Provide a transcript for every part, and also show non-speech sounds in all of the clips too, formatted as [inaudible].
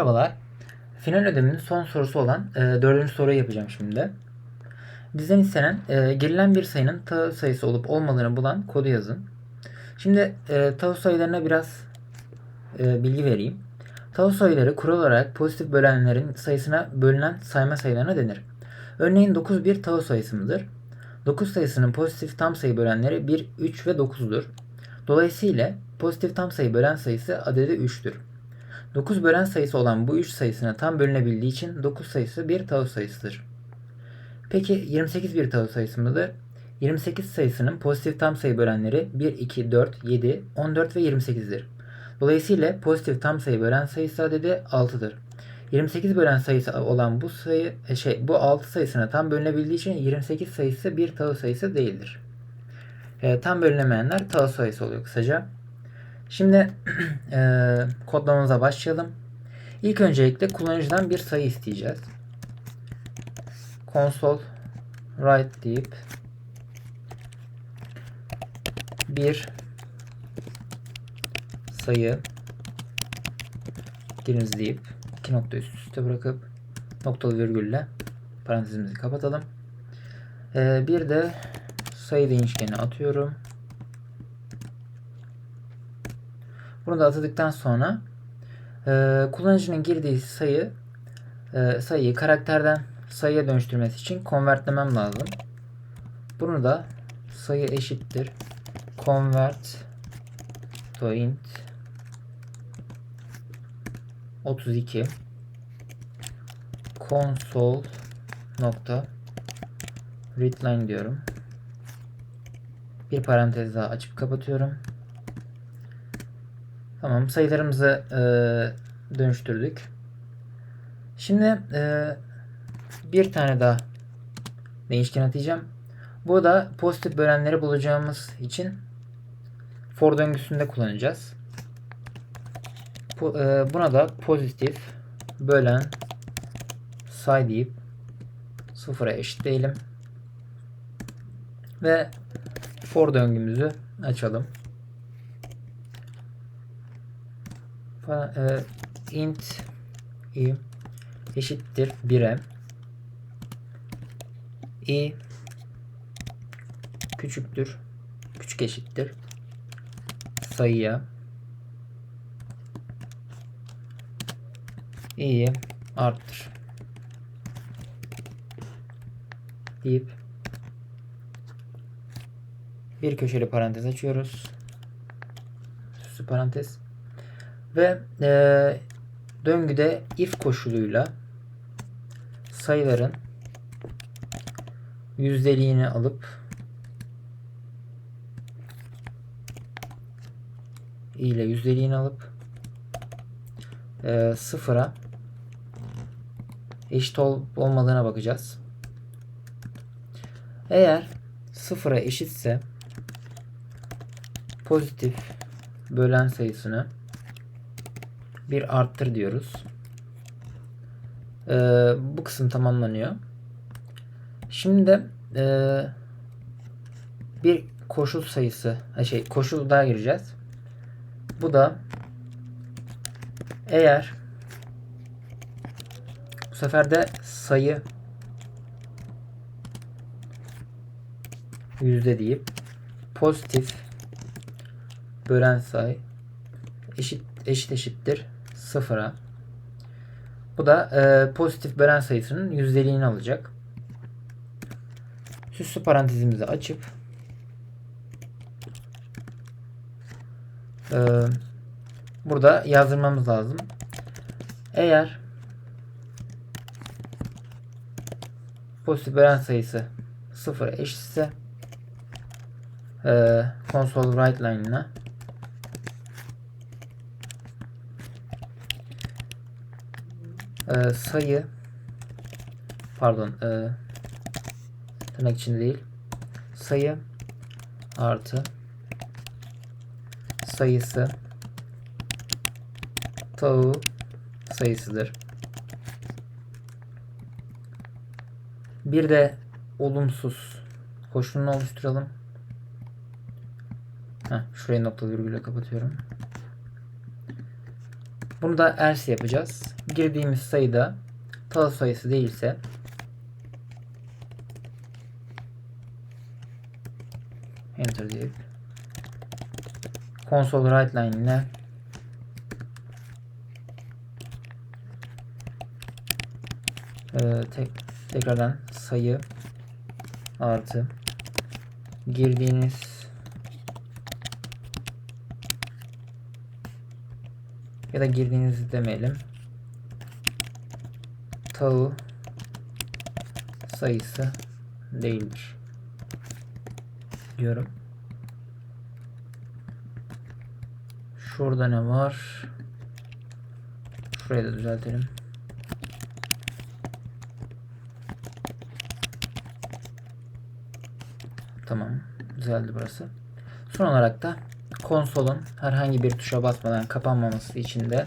Merhabalar. Final ödevinin son sorusu olan e, dördüncü soruyu yapacağım şimdi. Bizden istenen e, girilen bir sayının tağ sayısı olup olmadığını bulan kodu yazın. Şimdi e, tağ sayılarına biraz e, bilgi vereyim. Tağ sayıları kural olarak pozitif bölenlerin sayısına bölünen sayma sayılarına denir. Örneğin 9 bir tağ sayısımdır. 9 sayısının pozitif tam sayı bölenleri 1, 3 ve 9'dur. Dolayısıyla pozitif tam sayı bölen sayısı adedi 3'tür. 9 bölen sayısı olan bu 3 sayısına tam bölünebildiği için 9 sayısı bir tağ sayısıdır. Peki 28 bir tağ sayısı mıdır? 28 sayısının pozitif tam sayı bölenleri 1, 2, 4, 7, 14 ve 28'dir. Dolayısıyla pozitif tam sayı bölen sayısı adedi 6'dır. 28 bölen sayısı olan bu sayı e, şey bu 6 sayısına tam bölünebildiği için 28 sayısı bir tağ sayısı değildir. E, tam bölünemeyenler tağ sayısı oluyor kısaca. Şimdi [clears throat] e, kodlamamıza başlayalım. İlk öncelikle kullanıcıdan bir sayı isteyeceğiz. Console write deyip bir sayı giriniz deyip iki nokta üst üste bırakıp noktalı virgülle parantezimizi kapatalım. E, bir de sayı değişkeni atıyorum. Bunu da atadıktan sonra e, kullanıcının girdiği sayı e, sayıyı karakterden sayıya dönüştürmesi için convertlemem lazım. Bunu da sayı eşittir convert to int 32 console nokta readline diyorum. Bir parantez daha açıp kapatıyorum. Tamam sayılarımızı e, dönüştürdük. Şimdi e, bir tane daha değişken atayacağım. Bu da pozitif bölenleri bulacağımız için for döngüsünde kullanacağız. Bu, e, buna da pozitif bölen say deyip sıfıra eşitleyelim. Ve for döngümüzü açalım. E, int i eşittir 1'e i küçüktür küçük eşittir sayıya i'yi arttır deyip bir köşeli parantez açıyoruz. Süslü parantez. Ve e, döngüde if koşuluyla sayıların yüzdeliğini alıp ile yüzdeliğini alıp e, sıfıra eşit olup olmadığına bakacağız. Eğer sıfıra eşitse pozitif bölen sayısını bir arttır diyoruz. Ee, bu kısım tamamlanıyor. Şimdi de e, bir koşul sayısı şey koşul daha gireceğiz. Bu da eğer bu sefer de sayı yüzde deyip pozitif bölen sayı eşit eşit eşittir sıfıra. Bu da e, pozitif bölen sayısının yüzdeliğini alacak. Süslü parantezimizi açıp e, burada yazdırmamız lazım. Eğer pozitif bölen sayısı sıfıra eşitse e, console write line'ına e, sayı pardon e, tırnak içinde değil sayı artı sayısı tavu sayısıdır. Bir de olumsuz koşulunu oluşturalım. Heh, şurayı nokta virgülle kapatıyorum. Bunu da else yapacağız. Girdiğimiz sayıda tahıl sayısı değilse enter deyip console write line ile Ee, tek, tekrardan sayı artı girdiğiniz ya da girdiğinizi demeyelim. Tağı sayısı değildir. Diyorum. Şurada ne var? Şurayı da düzeltelim. Tamam. Düzeldi burası. Son olarak da konsolun herhangi bir tuşa basmadan kapanmaması için de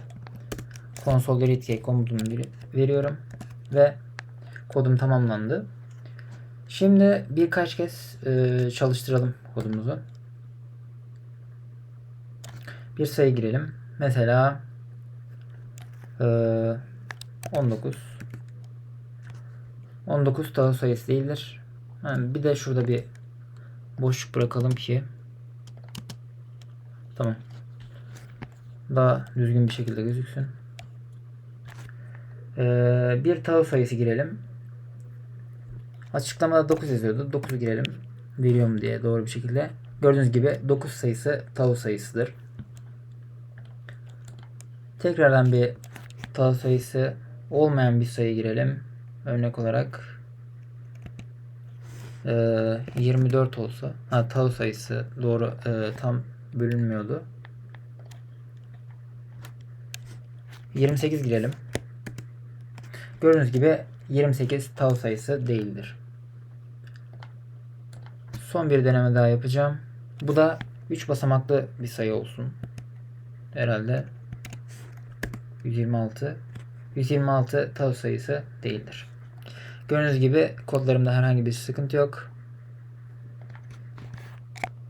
konsol readkey komutunu veriyorum ve kodum tamamlandı. Şimdi birkaç kez e, çalıştıralım kodumuzu. Bir sayı girelim. Mesela e, 19 19 tahıl sayısı değildir. Ha, bir de şurada bir boşluk bırakalım ki tamam daha düzgün bir şekilde gözüksün. Ee, bir tahıl sayısı girelim. Açıklamada 9 yazıyordu. 9'u girelim. Veriyorum diye doğru bir şekilde. Gördüğünüz gibi 9 sayısı tahıl sayısıdır. Tekrardan bir tahıl sayısı olmayan bir sayı girelim. Örnek olarak ee, 24 olsa ha tahıl sayısı doğru ee, tam bölünmüyordu. 28 girelim. Gördüğünüz gibi 28 tahıl sayısı değildir. Son bir deneme daha yapacağım. Bu da 3 basamaklı bir sayı olsun. Herhalde 126 126 tahıl sayısı değildir. Gördüğünüz gibi kodlarımda herhangi bir sıkıntı yok.